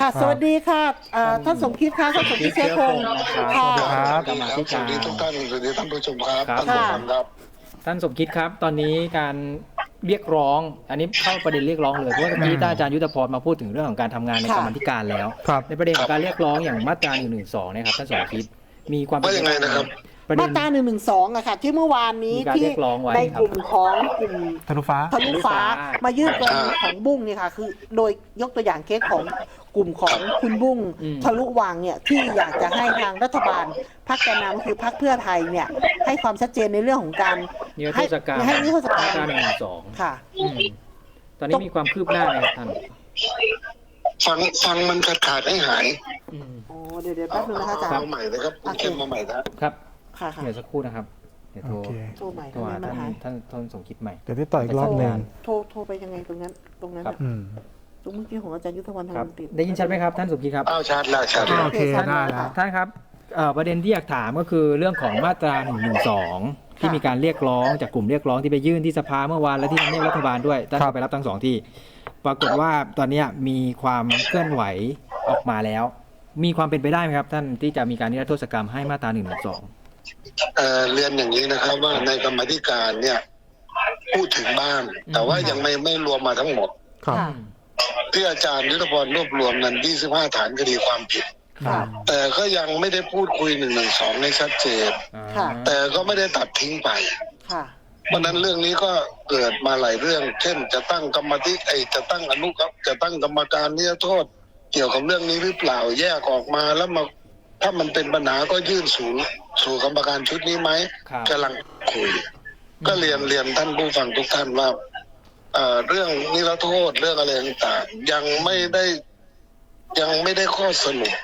ค่ะ สวัสดีค่ะอ่าท่านสมคิดค่ะท่านสมคิดเชื้อคงครัค่ะบสวัสดีครับสวัสดีทุกท่านสวัสดีท่านผู้ชมครับครับ ท่านผู้ฟังครับ ท่านสมคิดครับ ตอนนี้การเรียกร้อง อันนี้เข้าประเด็นเรียกร้องเลยเพราะว่าเมื่อกี้ท่านอาจารย์ยุทธพรมาพูดถึงเรื่องของการทำงานในค่ะ กรรมาธิการแล้ว ครับ ในประเด็นของการเรียกร้องอย่างมาตรา1นึนะครับท่านสมคิดมีความเป็ว่ายังไงนะครับ ประเด็มานตราหนึ่งหนึ่งสองอะค่ะ ที่เมื่อวานนี้มีการที่เรียกร้องไว้ในครับ กลุ่มของกลุ่ม ทะลุฟ้า ทะลุฟ้าทะลุฟ้ามมายื่นกรณีของบุ้งเนี่ยค่ะ คือโดยยกตัวอย่างเคสของกลุ่มของคุณบุ้งอืม ทะลุวังเนี่ยที่อยากจะให้ทางรัฐบาลพรรคแกนนำคือพรรคเพื่อไทยเนี่ย ให้ความชัดเจนในเรื่องของการ นิรโทให้ษกรรมให้นิรโทษกรรมามตรา1นึค่ะตอนนี้มีความคืบหน้าไหมครับท่านฟังฟังมันขาดขาดให้หายอืม โอ้เดี๋ยวเดี๋ยวแป๊บนึงนะคะอาจารเอาย์ ใหม่นะครับคุณเข้มมาใหม่นะครับค่ะค่ะ เดี๋ยวสักครู่นะครับ เดี๋ยวโทรโอเค โทรใหม่โทรทำไมหามันท่านหาย ท่านท่านสมคิดใหม่ เดี๋ยวได้ต่ออีกรอบหนึ่งโทรโทรไปยังไงตรงนั้น ตรงนั้นครับ อะอืม ตรงเมื่อกี้ของอาจารย์ยุทธวันครับทำติด ได้ยินชัดไหมครับท่านสมคิดครับ อ้าวชาร์จแล้วชาร์จอ่าแล้ว โอเคชัได้แล้แล้ววท่านครับเอ่อประเด็นที่อยากถามก็คือเรื่องของมาตรา1นึที่มีการเรียกร้องจากกลุ่มเรียกร้องที่ไปยื่นที่สภาเมื่อวานและที่ทำเนียบรัฐบาลด้วยท่านครับก็ไปรับทั้งสองที่ ปรากฏว่าตอนเนี้ยมีความเคลื่อนไหวออกมาแล้ว มีความเป็นไปได้ไหมครับ ท่านที่จะมีการนิรโทษกรรมให้มาตรา1นึ เอ่อเรียนอย่างนี้นะครับ ว่าในกรรมาธิการเนี่ย พูดถึงบ้าง แต่ว่ายังไม่ไม่รวมมาทั้งหมดครับค่ะที่อาจารย์ยุทธพรรวบรวมนั้น 25 ฐานคดีความผิดค่ะแต่ก็ยังไม่ได้พูดคุย1นึให้ชัดเจนค่ะแต่ก็ไม่ได้ตัดทิ้งไปค่ะเพราะฉะนั้นเรื่องนี้ก็เกิดมาหลายเรื่อง เช่น จะตั้งกรรมธิไอจะตั้งอนุกรรมจะตั้งกรรมการนิรโทษ เกี่ยวกับเรื่องนี้หรือเปล่าแยกออกมาแล้วมาถ้ามันเป็นปัญหาก็ยื่นสู่ สู่กรรมการชุดนี้ไหมครับกำลังคุย ก็เรียนเรียนท่านผู้ฟังทุกท่านว่าเอ่อเรื่องนิรโทษเรื่องอะไรต่างๆยังไม่ได้ยังไม่ได้ข้อสรุป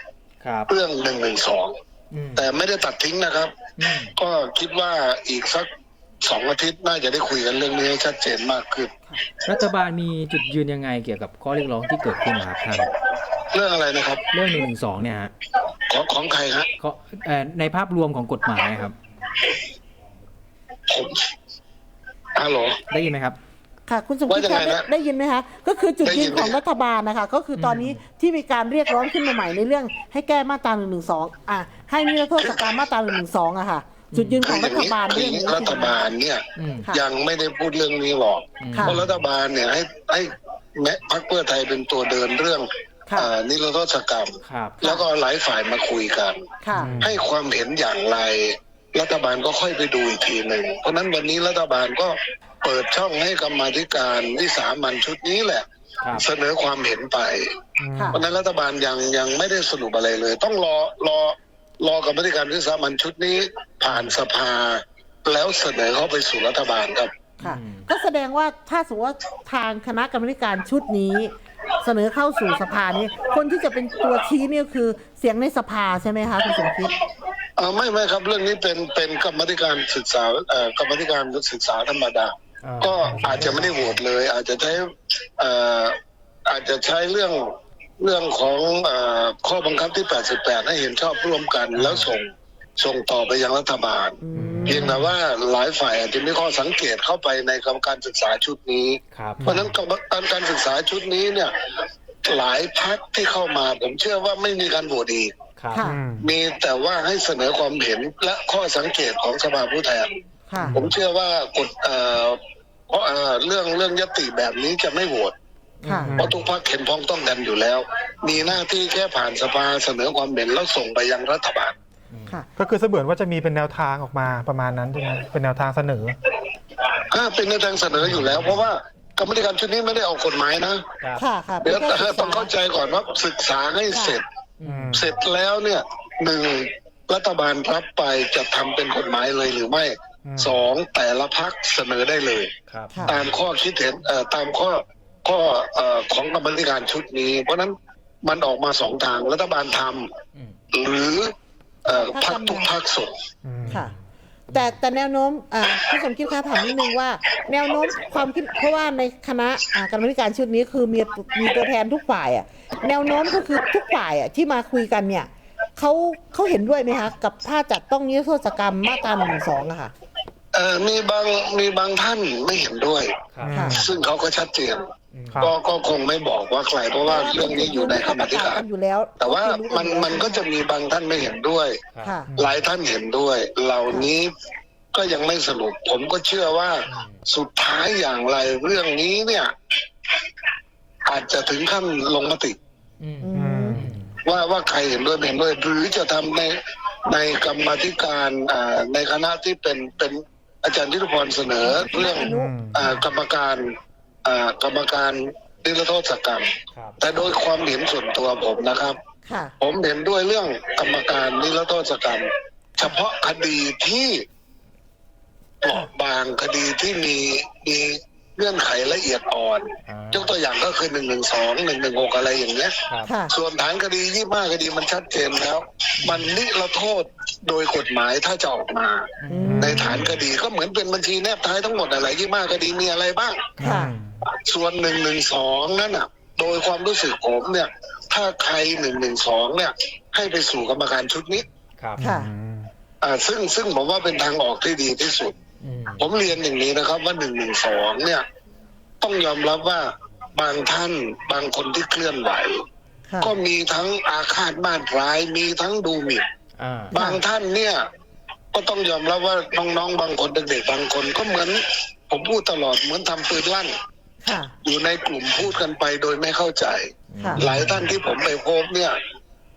ครับเรื่องหนึ่งหนึ่งสองอืมแต่ไม่ได้ตัดทิ้งนะครับ อืมก็คิดว่าอีกสักสองอาทิตย์น่าจะได้คุยกันเรื่องนี้ให้ชัดเจนมากขึ้น รัฐบาลมีจุดยืนยังไงเกี่ยวกับข้อเรียกร้องที่เกิดขึ้นนะครับท่านเรื่องอะไรนะครับ เรื่อง1นึเนี่ยฮะ ของของใครฮะเขาเอ่อในภาพรวมของกฎหมายครับ ผมฮัลโหล ได้ยินไหมครับ ค่ะ คุณสมคิดว่ายังคะไงได้นะได้ยินไหมคะ ก็คือจุดได้ยิยืนนของไหมรัฐบาลนะคะ ก็คือตอนนี้ที่มีการเรียกร้องขึ้นมาใหม่ในเรื่อง ให้แก้มาตราหนึ่งหนึ่งสองอะให้นิรโทษกรรมมาตราหนึ่งหนึ่งสองอะค่ะ จุดยืนของรัฐบาลคือเรื่องอย่างนี้นี้รัฐบาลเนี่ย อืม ค่ะ ยังไม่ได้พูดเรื่องนี้หรอกอืมค่ะ เพราะรัฐบาลเนี่ยให้ให้แม้พรรคเพื่อไทยเป็นตัวเดินเรื่องค่ะเอ่อ นิรโทษกรรมครับแล้วก็หลายฝ่ายมาคุยกันค่ะอืมให้ความเห็นอย่างไร รัฐบาลก็ค่อยไปดูอีกทีหนึ่ง เพราะฉะนั้นวันนี้รัฐบาลก็เปิดช่องให้กรรมาธิการวิสามันชุดนี้แหละครับเสนอความเห็นไปค่ะเพราะฉะนั้นรัฐบาลยังยังไม่ได้สรุปอะไรเลย ต้องรอรอรอกรรมาธิการวิสามันชุดนี้ผ่านสภา แล้วเสนอเข้าไปสู่รัฐบาลครับ ค่ะอืมก็แสดงว่าถ้าสมมติว่าทางคณะกรรมการชุดนี้ เสนอเข้าสู่สภานี้ คนที่จะเป็นตัวชี้เนี่ยคือเสียงในสภาใช่ไหมคะคุณสมคิดเออไม่ไม่ครับเรื่องนี้เป็นเป็นกรรมาธิการศึกษาเอ่อกรรมาธิการศึกษาธรรมดาอ่าก็อาจจะไม่ได้โหวตเลย อาจจะใช้เอ่ออาจจะใช้เรื่องเรื่องของเอ่อข้อบังคับที่ 88 ให้เห็นชอบร่วมกัน แล้วส่งส่งต่อไปยังรัฐบาล อืม เพียงแต่ว่าหลายฝ่ายอาจจะมีข้อสังเกตเข้าไปในกรรมการศึกษาชุดนี้ ครับ เพราะฉะนั้นกรรมการการศึกษาชุดนี้เนี่ย หลายพักที่เข้ามา ผมเชื่อว่าไม่มีการโหวตอีก ครับ ค่ะ อืม มีแต่ว่าให้เสนอความเห็นและข้อสังเกตของสภาผู้แทน ค่ะ ผมเชื่อว่ากฎเอ่อเพราะเอ่อเรื่องเรื่องยติแบบนี้จะไม่โหวต ค่ะ เพราะทุกพรรคเห็นพ้องต้องกันอยู่แล้ว มีหน้าที่แค่ผ่านสภาเสนอความเห็นแล้วส่งไปยังรัฐบาล ค่ะ ก็คือเสมือนว่าจะมีเป็นแนวทางออกมาประมาณนั้นใช่ไหมเป็นแนวทางเสนอ ถ้าเป็นในทางเสนออยู่แล้ว เพราะว่ากรรมธิการชุดนี้ไม่ได้ออกกฎหมายนะครับค่ะค่ะเดี๋ยวเป็นการศึกษาต้องเข้าใจก่อนว่าศึกษาให้เสร็จ อืมเสร็จแล้วเนี่ยหนึ่งรัฐบาลรับไปจะทำเป็นกฎหมายเลยหรือไม่อืมสองแต่ละพักเสนอได้เลย ครับค่ะ ตามข้อคิดเห็นเอ่อตามข้อข้อเอ่อของกรรมธิการชุดนี้ เพราะฉะนั้นมันออกมาสองทางรัฐบาลทอืมำหรือ เอ่อพักทุกพักส่งอืม ค่ะ แต่แต่แนวโน้มอ่าพี่สมคิดคะถามนิดนึงว่า แนวโน้มความคิดเพราะว่าในคณะอ่ากรรมาธิการชุดนี้คือมีมีตัวแทนทุกฝ่ายอะแนวโน้มก็คือทุกฝ่ายอะที่มาคุยกันเนี่ยเขาเขาเห็นด้วยไหมคะกับถ้าจัดต้องนิรโทษกรรมมาตราหนึ่งสองอะค่ะ เอ่อมีบางมีบางท่านไม่เห็นด้วย ครับ ค่ะ ซึ่งเขาก็ชัดเจน ครับ ก็ก็คงไม่บอกว่าใครเพราะว่าเรื่องนี้อยู่ในกรรมาธิการ อยู่แล้วแต่ว่าก็คือรู้มันอยู่แล้วมันก็จะมีบางท่านไม่เห็นด้วย ค่ะ หลายท่านเห็นด้วย เหล่านี้ก็ยังไม่สรุป ผมก็เชื่อว่าสุดท้ายอย่างไรเรื่องนี้เนี่ย อาจจะถึงขั้นลงมติ อืม อืม ว่าว่าใครเห็นด้วยไม่เห็นด้วย หรือจะทำในในกรรมาธิการอ่าในคณะที่เป็นเป็นอาจารย์ยุทธพรเสนอเรื่องอนุ อ่ากรรมการอ่า กรรมการนิรโทษกรรม ครับแต่โดยความเห็นส่วนตัวผมนะครับ ค่ะ ผมเห็นด้วยเรื่องกรรมการนิรโทษกรรม เฉพาะคดีที่เปราะบางคดีที่มีมีเงื่อนไขละเอียดอ่อน อ่ายกตัวอย่างก็คือหนึ่งหนึ่งสองหนึ่งหนึ่งหกอะไรอย่างเงี้ย ครับค่ะ ส่วนฐานคดียี่ห้าคดีมันชัดเจนแล้ว มันนิรโทษโดยกฎหมายถ้าจะออกมา อืม ในฐานคดีก็เหมือนเป็นบัญชีแนบท้ายทั้งหมดอะไรยี่ห้าคดีมีอะไรบ้าง ค่ะ ส่วนหนึ่งหนึ่งสองนั่นน่ะ โดยความรู้สึกผมเนี่ย ถ้าใครหนึ่งหนึ่งสองเนี่ย ให้ไปสู่กรรมการชุดนี้ ครับค่ะอ่า ซึ่งซึ่งผมว่าเป็นทางออกที่ดีที่สุด อืมผมเรียนอย่างนี้นะครับว่าหนึ่งหนึ่งสองเนี่ย ต้องยอมรับว่าบางท่านบางคนที่เคลื่อนไหว ค่ะ ก็มีทั้งอาฆาตมาตร้าย มีทั้งดูหมิ่นอ่าบางท่านเนี่ย ก็ต้องยอมรับว่าน้องๆบางคนเด็กๆบางคนก็เหมือน ผมพูดตลอดเหมือนทำปืนลั่น ค่ะ อยู่ในกลุ่มพูดกันไปโดยไม่เข้าใจ ค่ะ หลายท่านที่ผมไปพบเนี่ย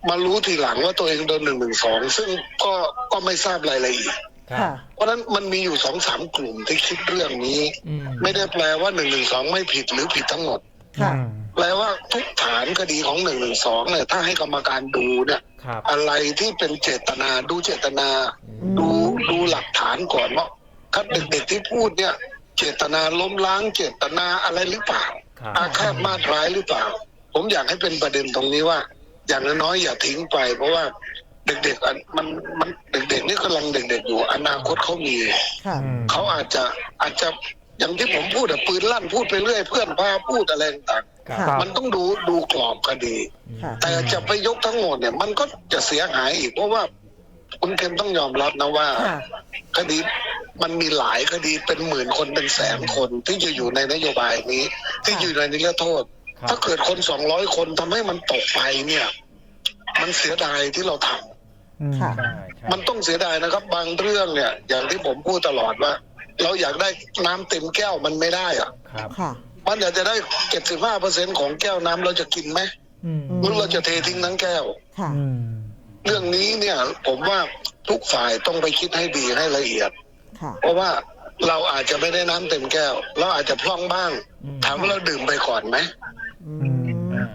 มารู้ทีหลังว่าตัวเองโดนหนึ่งหนึ่งสองซึ่งก็ก็ไม่ทราบรายละเอียดค่ะ เพราะฉะนั้นมันมีอยู่สองสามกลุ่มที่คิดเรื่องนี้ อืมไม่ได้แปลว่าหนึ่งหนึ่งสองไม่ผิดหรือผิดทั้งหมด ค่ะแปลว่าทุกฐานคดีของหนึ่งหนึ่งสองเนี่ยถ้าให้กรรมการดูเนี่ย ครับอะไรที่เป็นเจตนาดูเจตนา อืม ดูดูหลักฐานก่อนว่าครับเด็กๆที่พูดเนี่ย เจตนาล้มล้างเจตนาอะไรหรือเปล่า ครับอาฆาตมาตร้ายหรือเปล่า ผมอยากให้เป็นประเด็นตรงนี้ว่า อย่างน้อยๆอย่าทิ้งไป เพราะว่าเด็กๆอันมันมันเด็กๆนี่กำลังเด็กๆอยู่ อนาคตเขามี ค่ะเขาอาจจะอาจจะอย่างที่ผมพูดอะปืนลั่นพูดไปเรื่อยเพื่อนพาพูดอะไรต่างครัค่ะๆมันต้องดูดูกรอบคดี ค่ะ แต่จะไปยกทั้งหมดเนี่ย มันก็จะเสียหายอีกเพราะว่า คุณเคนต้องยอมรับนะว่า ค่ะ คดีมันมีหลายคดีเป็นหมื่นคนเป็นแสนคนที่จะอยู่ในนโยบายนี้ ที่อยู่ในนิรโทษ ครับ ถ้าเกิดคนสองร้อยคนทำให้มันตกไปเนี่ย มันเสียดายที่เราทำค่ะ ใช่ใช่มันต้องเสียดายนะครับ บางเรื่องเนี่ย อย่างที่ผมพูดตลอดว่า เราอยากได้น้ำเต็มแก้วมันไม่ได้อะครับค่ะ มันอยากจะได้เจ็ดสิบห้าเปอร์เซ็นของแก้วน้ำเราจะกินไหมอืมหรือเราจะเททิ้งทั้งแก้ว ค่ะ เรื่องนี้เนี่ย ผมว่าทุกฝ่ายต้องไปคิดให้ดีให้ละเอียด ค่ะ เพราะว่าเราอาจจะไม่ได้น้ำเต็มแก้ว เราอาจจะพร่องบ้างอืม ถามว่าเราดื่มไปก่อนไหมอืมอ่า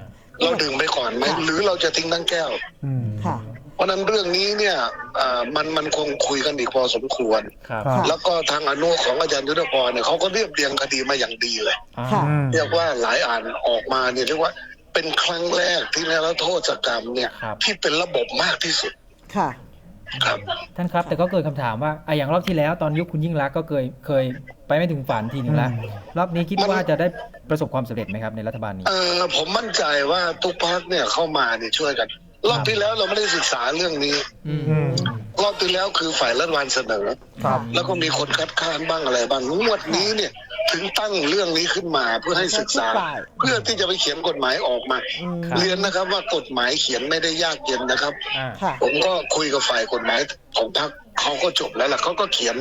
เราดื่มไปก่อนไหมค่ะ หรือเราจะทิ้งทั้งแก้วค่ะ เพราะฉะนั้นเรื่องนี้เนี่ยอ่ามันมันคงคุยกันอีกพอสมควร ครับครับแล้วก็ทางอนุของอาจารย์ยุทธพรเนี่ยเขาก็เรียบเรียงคดีมาอย่างดีเลย อ่า ค่ะ เรียกว่าหลายอ่านออกมาเนี่ยเรียกว่า เป็นครั้งแรกที่นรโทษกรรมเนี่ย ครับ ที่เป็นระบบมากที่สุดค่ะ ครับ ท่านครับ แต่ก็เกิดคำถามว่าอะอย่างรอบที่แล้วตอนยุคคุณยิ่งรักษณ์ก็เคยเคยไปไม่ถึงฝันทีหนึ่งแล้วอืม รอบนี้คิดว่าจะได้ประสบความสำเร็จไหมครับในรัฐบาลนี้ เออผมมั่นใจว่าทุกพักเนี่ยเข้ามาเนี่ยช่วยกัน รอบที่แล้วเราไม่ได้ศึกษาเรื่องนี้ อืม อืมรอบที่แล้วคือฝ่ายรัฐบาลเสนอ ครับ แล้วก็มีคนคัดค้านบ้างอะไรบ้างงวดนี้เนี่ย ถึงตั้งเรื่องนี้ขึ้นมาเพื่อให้ศึกษาทุกฝ่ายเพื่อที่จะไปเขียนกฎหมายออกมาอืมเรียนนะครับว่ากฎหมายเขียนไม่ได้ยากเย็นนะครับอ่าค่ะผมก็คุยกับฝ่ายกฎหมายของพรรคเขาก็จบแล้วล่ะเขาก็เขียน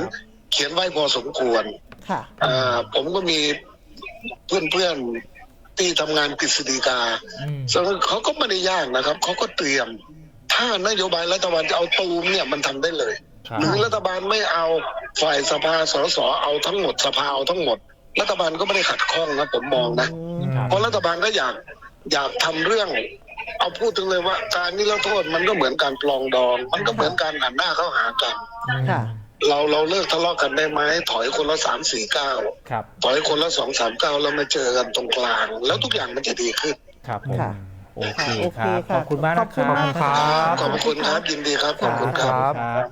เขียนไว้พอสมควรค่ะอ่าผมก็มีเพื่อนๆที่ทำงานกฤษฎีกาอืมซึ่งเขาก็ไม่ได้ยากนะครับเขาก็เตรียม ถ้านโยบายรัฐบาลจะเอาตูมเนี่ยมันทำได้เลยครับหรือรัฐบาลไม่เอาฝ่ายสภาสสเอาทั้งหมดสภาเอาทั้งหมด รัฐบาลก็ไม่ได้ขัดข้องนะผมมองนะครับเพราะรัฐบาลก็อยากอยากทำเรื่อง เอาพูดถึงเลยว่า การนิรโทษมันก็เหมือนการปลองดอง มันก็เหมือนการหันหน้าเข้าหากันค่ะเราเราเลิกทะเลาะกันได้ไหมถอยคนละสามสี่เก้าครับถอยคนละสองสามเก้าแล้วมาเจอกันตรงกลาง แล้วทุกอย่างมันจะดีขึ้นครับผมค่ะโอเคโอเคครับค่ะขอบคุณมากนะคขอบคุณรับมากค่ะขอบพระคุณครับยินดีครับขอบคุณครับครับครับ